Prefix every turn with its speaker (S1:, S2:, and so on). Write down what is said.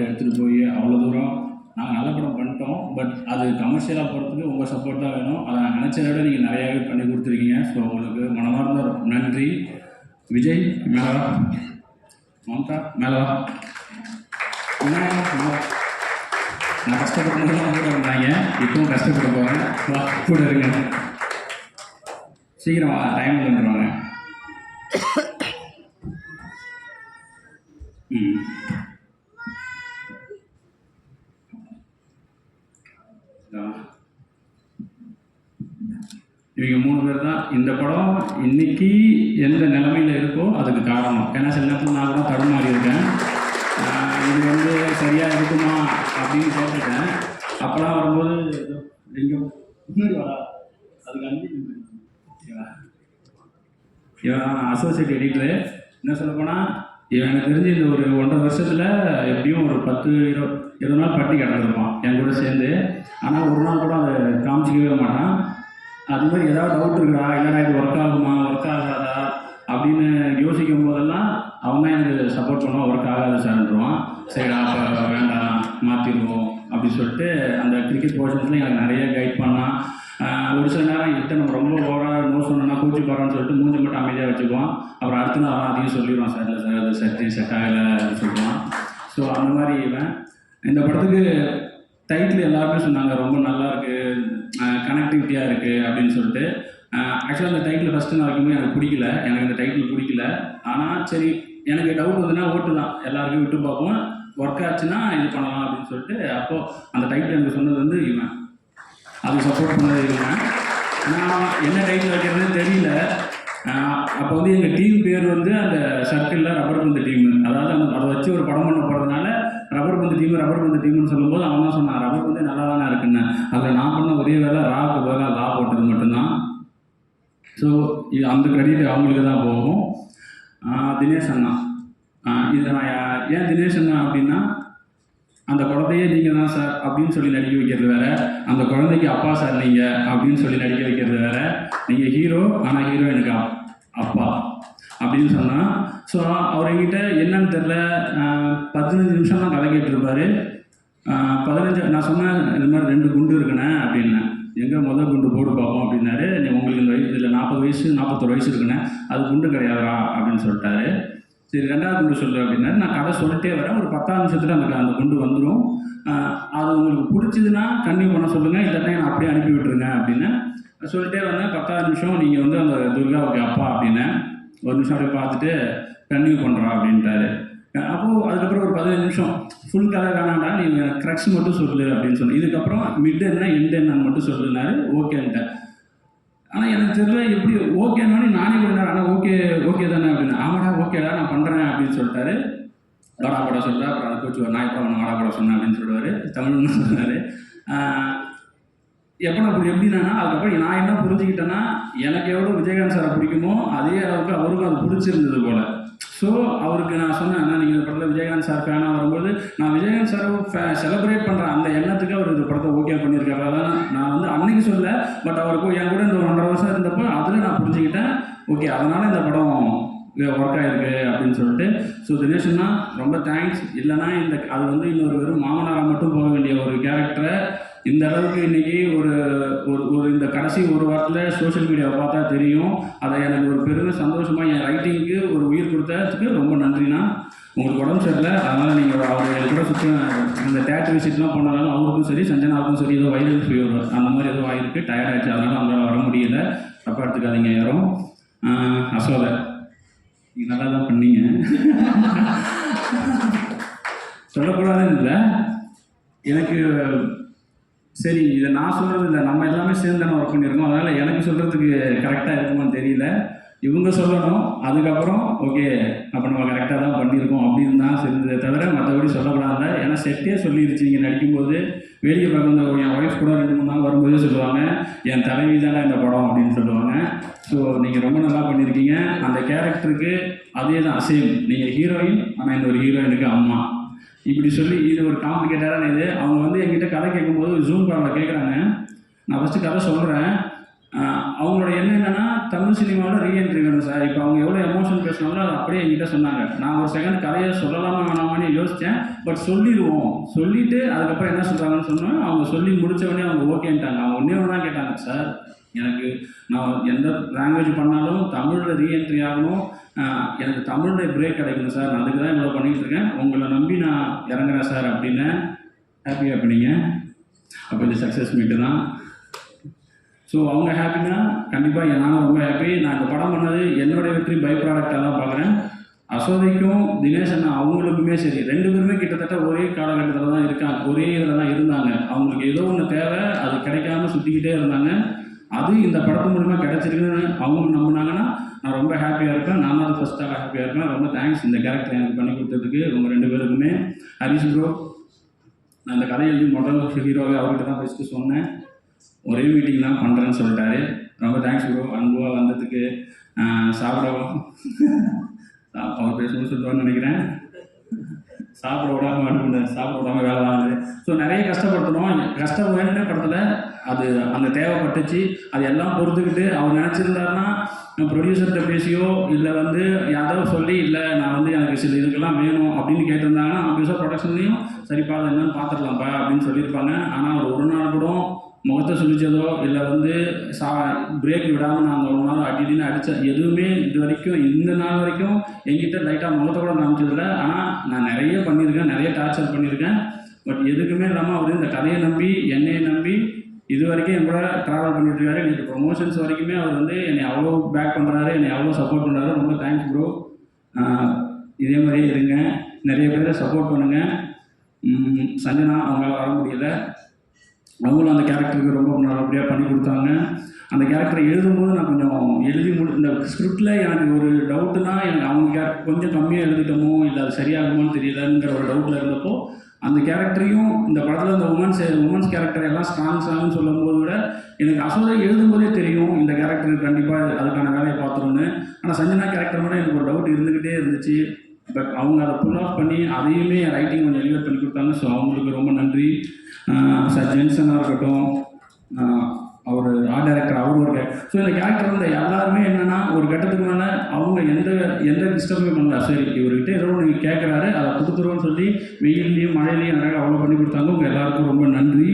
S1: படத்தை எடுத்துகிட்டு போய் அவ்வளோ தூரம் நாங்கள் நல்ல படம் பண்ணிட்டோம். பட் அது கமர்ஷியலாக போகிறதுக்கு உங்கள் சப்போர்ட் தான் வேணும். அதை நான் நினச்சதை விட நீங்கள் நிறையாவே பண்ணி கொடுத்துருக்கீங்க. ஸோ உங்களுக்கு மனமார்ந்த நன்றி. விஜய் மேலா மம்தா மேலா என்ன நான் கஷ்டப்படும் கூட இருந்தாங்க இப்பவும் கஷ்டப்பட போகிறேன் வா கூட இருங்க. சீக்கிரம் டைம் வந்துடுவாங்க ம் இதா. இவங்க மூணு பேர் தான். இந்த படம் இன்னைக்கு எந்த நிலமையில் இருக்கோ அதுக்கு காரணம். ஏன்னா சில நேரத்தில் நான் கூட தடுமாறி இருக்கேன் இது வந்து சரியாக இருக்குமா அப்படின்னு கேட்டுருக்கேன். அப்போலாம் வரும்போது எங்கே முன்னாடி வரா அதுக்கு அஞ்சு இவன் அசோசியேட் எடிட்டரு என்ன சொல்ல போனால் இவன் எனக்கு தெரிஞ்சு இந்த ஒரு ஒன்றரை வருஷத்தில் எப்படியும் ஒரு பத்து இருபது இருபது நாள் பட்டி கிடந்திருப்பான். என் கூட சேர்ந்து. ஆனால் ஒரு நாள் கூட அதை காமிச்சிக்கவே மாட்டான். அது மாதிரி ஏதாவது டவுட் இருக்குடா இல்லைடா இது ஒர்க் ஆகுமா ஒர்க் ஆகாதா அப்படின்னு யோசிக்கும் போதெல்லாம் அவன் தான் எனக்கு சப்போர்ட் பண்ணுவான் ஒர்க் ஆகாது சார்ன்றான் சரிடா அப்போ வேண்டாம் மாற்றிடுவோம் அப்படின்னு சொல்லிட்டு அந்த கிரிக்கெட் போர்ஷன்ஸில் எனக்கு நிறைய கைட் பண்ணான் ஒரு சில நேரம் கிட்ட நம்ம ரொம்ப ஓவராக நோ சொன்னா கூச்சி போகிறான்னு சொல்லிட்டு மூஞ்சி மட்டும் அமைதியாக வச்சுக்குவான். அப்புறம் அடுத்த நாள் அவன் அதையும் சொல்லிடுவான் சார் இல்லை சார் அது செட் செட் ஆகலை அப்படின்னு சொல்லுவான். ஸோ அந்த மாதிரி இவன். இந்த படத்துக்கு டைட்டில் எல்லாருமே சொன்னாங்க ரொம்ப நல்லா இருக்கு கனெக்டிவிட்டியாக இருக்கு அப்படின்னு சொல்லிட்டு. ஆக்சுவலாக அந்த டைட்டில் ஃபஸ்ட்டு நான் வைக்கும்போது எனக்கு பிடிக்கல. எனக்கு அந்த டைட்டில் பிடிக்கல. ஆனால் சரி எனக்கு டவுட் வந்துன்னா ஓட்டு தான். எல்லாருக்கும் விட்டு பார்ப்போம். ஒர்க் ஆச்சுன்னா இது பண்ணலாம் அப்படின்னு சொல்லிட்டு அப்போது அந்த டைட்டில் எனக்கு சொன்னது வந்து இவன். அது சப்போர்ட் பண்ணது இவன் நான் என்ன டைட்டில் வைக்கிறதுன்னு தெரியல. அப்போ வந்து எங்கள் டீம் பேர் வந்து அந்த சர்க்கிளில் ரப்பர் பந்து டீம் அதாவது அந்த அதை வச்சு ஒரு படம் பண்ண போகிறதுனால டீம் ரப்பர் பந்து டீம்னு சொல்லும்போது அவன் தான் சொன்னான் ரப்பர் பந்து நல்லா தானே இருக்குன்னு. அதில் நான் பண்ண ஒரே வேலை ராக்கு பதிலாக லா போட்டது மட்டும்தான். ஸோ இது அந்த கிரெடிட் அவங்களுக்கு தான் போகும். தினேஷ் அண்ணா. இதை நான் ஏன் தினேஷ் அண்ணா அப்படின்னா அந்த குழந்தையே நீங்கள் தான் சார் அப்படின்னு சொல்லி நடிக்க வைக்கிறது வேற. அந்த குழந்தைக்கு அப்பா சார் நீங்கள் அப்படின்னு சொல்லி நடிக்க வைக்கிறது வேற. நீங்கள் ஹீரோ ஆனால் ஹீரோ எனக்கு அப்பா அப்படின்னு சொன்னால் சொன்னேன் இந்த மாதிரி ரெண்டு குண்டு இருக்குண்ணே அப்படின்னேன் எங்கே முதல் குண்டு போடு பார்ப்போம் அப்படின்னாரு. உங்களுக்கு இந்த வயசு இல்லை நாற்பது வயசு நாற்பத்தொரு வயசு இருக்குண்ணே. அது குண்டு கிடையாதுடா அப்படின்னு சொல்லிட்டாரு. சரி ரெண்டாவது குண்டு சொல்லு அப்படின்னாரு. நான் கதை சொல்லிட்டே வரேன். ஒரு பத்தாம் நிமிஷத்தில் அந்த அந்த குண்டு வந்துடும் அது உங்களுக்கு பிடிச்சதுன்னா கன்டினியூ பண்ண சொல்லுங்கள் இல்லைன்னா நான் அப்படியே அனுப்பி விட்டுருங்க அப்படின்னு சொல்லிட்டே வந்தேன். பத்தாவது நிமிஷம் நீங்கள் வந்து அந்த துர்காவுக்கு அப்பா அப்படின்னேன் ஒரு நிமிஷம் அப்படியே பார்த்துட்டு கன்டினியூ பண்ணுறா அப்படின்ட்டாரு. அப்போது அதுக்கப்புறம் ஒரு பதினஞ்சு நிமிஷம் ஃபுல் கதை வேணாண்டா நீ க்ரக்ஸ் மட்டும் சொல்லு அப்படின்னு சொல்லி இதுக்கப்புறம் மிட் என்ன எண்ட் என்னன்னு மட்டும் சொல்லுனாரு ஓகேன்ட்டேன் ஆனால் எனக்கு தெரியல எப்படி ஓகேன்னு நானே பண்ணார் ஆனால் ஓகே ஓகே தானே அப்படின்னு. ஆமாடா ஓகேடா நான் பண்ணுறேன் அப்படின்னு சொல்லிட்டாரு. வாடா படம் சொல்ல அப்புறம் அதை கோச்சு நான் எப்போ வாடா படம் சொன்னேன் அப்படின்னு சொல்லுவார். தமிழ்னு சொன்னார். எப்போ நான் எப்படின்னா அதுக்கப்புறம் நான் என்ன புரிஞ்சுக்கிட்டேன்னா எனக்கு எவ்வளோ விஜயகாந்த் சாரை பிடிக்குமோ அதே அளவுக்கு அவருக்கும் அது பிடிச்சிருந்தது போல். ஸோ அவருக்கு நான் சொன்னேன் அண்ணா நீங்கள் இந்த படத்தில் விஜயகாந்த் சார் ஃபேனாக வரும்போது நான் விஜயகாந்த் சாரை செலிப்ரேட் பண்ணுறேன் அந்த எண்ணத்துக்கு அவர் இந்த படத்தை ஓகே பண்ணியிருக்காரு அதான் நான் வந்து அன்னைக்கு சொல்ல பட் அவருக்கு என் கூட இந்த ஒன்றரை வருஷம் இருந்தப்போ அதில் நான் புரிஞ்சுக்கிட்டேன் ஓகே அதனால் இந்த படம் ஒர்க் ஆயிருக்கு அப்படின்னு சொல்லிட்டு. ஸோ தினேஷ்னா ரொம்ப தேங்க்ஸ் இல்லைன்னா இந்த அது வந்து இன்னொரு வெறும் மாமனாராக மட்டும் போக வேண்டிய ஒரு கேரக்டரை இந்த அளவுக்கு இன்னைக்கு ஒரு ஒரு ஒரு இந்த கடைசி ஒரு வாரத்தில் சோஷியல் மீடியாவை பார்த்தா தெரியும். அதை எனக்கு ஒரு பெரும் சந்தோஷமாக என் ரைட்டிங்க்கு ஒரு உயிர் கொடுத்ததுக்கு ரொம்ப நன்றிண்ணா. உங்களுக்கு உடம்பு சரியில்லை அதனால் நீங்கள் அவர் கூட சுற்றி அந்த தேட்டர் விசிட்லாம் போனாலும் அவருக்கும் சரி சஞ்சனாவுக்கும் சரி ஏதோ வைரல் ஃபீவர் அந்த மாதிரி ஏதோ ஆயிருக்கு டயர்ட் ஆயிடுச்சு அதனால் அவங்களால வர முடியல. தப்பாக எடுத்துக்காதீங்க யாரும் அசோகர் நீங்கள் நல்லா தான் பண்ணீங்க. சொல்லக்கூடாதுன்னு இல்லை. எனக்கு சரி இதை நான் சொல்கிறது இல்லை. நம்ம எல்லாமே சேர்ந்து தானே ஒர்க் பண்ணியிருக்கோம். அதனால் எனக்கு சொல்கிறதுக்கு கரெக்டாக இருக்குமான்னு தெரியல. இவங்க சொல்லணும். அதுக்கப்புறம் ஓகே அப்போ நம்ம கரெக்டாக தான் பண்ணியிருக்கோம் அப்படின்னு தான் செஞ்சதை தவிர மற்றபடி சொல்லக்கூடாது ஏன்னா செட்டே சொல்லிடுச்சு இங்கே நடிக்கும்போது வேடிக்கை பார்க்க வந்த என் ஒய்ஃப் கூட ரெண்டு மூணு நாள் வரும்போதே சொல்லுவாங்க என் தலைவி தானே இந்த படம் அப்படின்னு சொல்லுவாங்க. ஸோ நீங்கள் ரொம்ப நல்லா பண்ணியிருக்கீங்க. அந்த கேரக்டருக்கு அதே தான் சேம் நீங்கள் ஹீரோயின் ஆனால் இந்த ஒரு ஹீரோயினுக்கு அம்மா. இப்படி சொல்லி இது ஒரு காம்ப்ளிகேட்டடான இது. அவங்க வந்து என்கிட்ட கதை கேட்கும்போது ஜூம் காலில் கேட்குறாங்க. நான் ஃபஸ்ட்டு கதை சொல்கிறேன் அவங்களோட எண்ணம் என்னென்னா தமிழ் சினிமாவில் ரீஎன்ட்ரி வேணும் சார் இப்போ அவங்க எவ்வளோ எமோஷன் பேசினாங்களோ அது அப்படியே என்கிட்ட சொன்னாங்க. நான் ஒரு செகண்ட் கதையை சொல்லலாமா வேணாமான்னு யோசித்தேன் பட் சொல்லிடுவோம். சொல்லிவிட்டு அதுக்கப்புறம் என்ன சொல்கிறாங்கன்னு சொன்னோம். அவங்க சொல்லி முடித்தவொடனே உடனே அவங்க ஓகேன்ட்டாங்க அவங்க ஒன்றே ஒன்று தான் கேட்டாங்க சார் எனக்கு நான் எந்த லாங்குவேஜ் பண்ணாலும் தமிழில் ரீஎன்ட்ரி ஆகணும். எனக்கு தமிழில் பிரேக் கிடைக்கணும் சார். நான் அதுக்கு தான் இவ்வளோ பண்ணிகிட்டு இருக்கேன். உங்களை நம்பி நான் இறங்குறேன் சார் அப்படின்னு ஹாப்பியாக இருப்பீங்க அப்போ இது சக்ஸஸ் மீட்டு தான். ஸோ அவங்க ஹாப்பினா கண்டிப்பாக நானும் ரொம்ப ஹாப்பி நான் இந்த படம் பண்ணது என்னுடைய வெற்றி பை ப்ராடக்டாக தான் பார்க்குறேன் அசோதைக்கும் தினேஷ் அண்ணா அவங்களுக்குமே சரி. ரெண்டு பேருமே கிட்டத்தட்ட ஒரே காலகட்டத்தில் தான் இருக்காங்க ஒரே இதில் தான் இருந்தாங்க. அவங்களுக்கு ஏதோ ஒன்று தேவை அது கிடைக்காம சுற்றிக்கிட்டே இருந்தாங்க. அது இந்த படத்து மூலமா கிடைச்சிருக்குன்னு அவங்க நம்பினாங்கன்னா நான் ரொம்ப ஹாப்பியாக இருப்பேன். நான் அது ஃபஸ்ட்டாக ஹாப்பியாக இருப்பேன். ரொம்ப தேங்க்ஸ் இந்த கேரக்டர் எனக்கு பண்ணி கொடுத்ததுக்கு. உங்கள் ரெண்டு பேருக்குமே. ஹரிஷ் ப்ரோ நான் அந்த கதை எழுதி முதல் ஹீரோவே அவர்கிட்ட தான் ஃபஸ்ட்டு சொன்னேன். ஒரே மீட்டிங் தான் பண்ணுறேன்னு சொல்லிட்டாரு. ரொம்ப தேங்க்ஸ் ப்ரோ அன்புவாக வந்ததுக்கு சாப்பிடவும் அவர் பேசணும்னு சொல்லுவான்னு நினைக்கிறேன். சாப்பிட விடாமல் அனுப்புனேன். சாப்பிட விடாம வேலை வாங்குது ஸோ நிறைய கஷ்டப்படுத்தணும் கஷ்டம் வேணும்னே படத்தில் அது அந்த தேவைப்பட்டுச்சு. அது எல்லாம் பொறுத்துக்கிட்டு அவர் நினச்சிருந்தாருன்னா ப்ரொடியூசர்கிட்ட பேசியோ இல்லை வந்து யாரோ சொல்லி இல்லை நான் வந்து எனக்கு சில இதுக்கெல்லாம் வேணும் அப்படின்னு கேட்டிருந்தாங்கன்னா ஆஃபீஸாக ப்ரொடக்ஷன்லையும் சரிப்பா அது என்னன்னு பார்த்துக்கலாம்ப்பா அப்படின்னு சொல்லியிருப்பாங்க. ஆனால் அவர் ஒரு நாள் கூட முகத்தை சுழிச்சதோ இல்லை வந்து சா பிரேக் விடாமல் நாங்கள் ஒரு நாள் அடிடின்னு அடித்த எதுவுமே இது வரைக்கும் இந்த நாள் வரைக்கும் என்கிட்ட லைட்டாக முகத்தை கூட காமிச்சதில்ல. ஆனால் நான் நிறைய பண்ணியிருக்கேன் நிறைய டார்ச்சர் பண்ணியிருக்கேன். பட் எதுக்குமே இல்லாமல் அவர் இந்த கதையை நம்பி என்னையை நம்பி இது வரைக்கும் என் கூட ட்ராவல் பண்ணிட்டு இருக்காரு எனக்கு ப்ரொமோஷன்ஸ் வரைக்குமே அவர் வந்து என்னை அவ்வளோ பேக் பண்ணுறாரு என்னை அவ்வளோ சப்போர்ட் பண்ணுறாரு ரொம்ப தேங்க்ஸ் ப்ரோ இதே மாதிரியே இருங்க. நிறைய பேரை சப்போர்ட் பண்ணுங்கள் சஞ்சனா அவங்களால வர முடியல. அவங்களும் அந்த கேரக்டருக்கு ரொம்ப நல்லபடியாக பண்ணி கொடுத்தாங்க. அந்த கேரக்டரை எழுதும்போது நான் கொஞ்சம் எழுதி முடி இந்த ஸ்கிரிப்டில் எனக்கு ஒரு டவுட்டுனா எனக்கு அவங்க கேரக்டர் கொஞ்சம் கம்மியாக எழுதிட்டோமோ இல்லை அது சரியாகுமோன்னு தெரியலங்கிற ஒரு டவுட்டில் இருந்தப்போ அந்த கேரக்டரையும் இந்த படத்தில் இந்த உமன்ஸ் உமன்ஸ் கேரக்டர் எல்லாம் ஸ்ட்ராங் ஸ்ட்ராங்னு சொல்லும்போது விட எனக்கு அசோதை எழுதும்போதே தெரியும் இந்த கேரக்டர் கண்டிப்பாக அதுக்கான வேலையை பார்த்துருன்னு ஆனால் சஞ்சனா கேரக்டர் மட்டும் எனக்கு ஒரு டவுட் இருந்துக்கிட்டே இருந்துச்சு. பட் அவங்க அதை புல் ஆஃப் பண்ணி அதையுமே ரைட்டிங் கொஞ்சம் எலிவேட் பண்ணி கொடுத்தாங்க. ஸோ அவங்களுக்கு ரொம்ப நன்றி. சார் ஜென்சனாக இருக்கட்டும் அவர் ஆர்ட் டைரக்டர் அவர் ஒரு ஸோ இந்த கேரக்டர் வந்து எல்லாருமே என்னன்னா ஒரு கட்டத்துக்கு மேலே அவங்க எந்த எந்த டிஸ்டர்புமே பண்ணல. சரி இவர்கிட்ட ஏதோ ஒன்று கேட்குறாரு அதை கொடுத்துருவோன்னு சொல்லி வெயில்லையும் மழையிலையும் அழகாக அவ்வளோ பண்ணி கொடுத்தாங்க. உங்கள் எல்லாருக்கும் ரொம்ப நன்றி.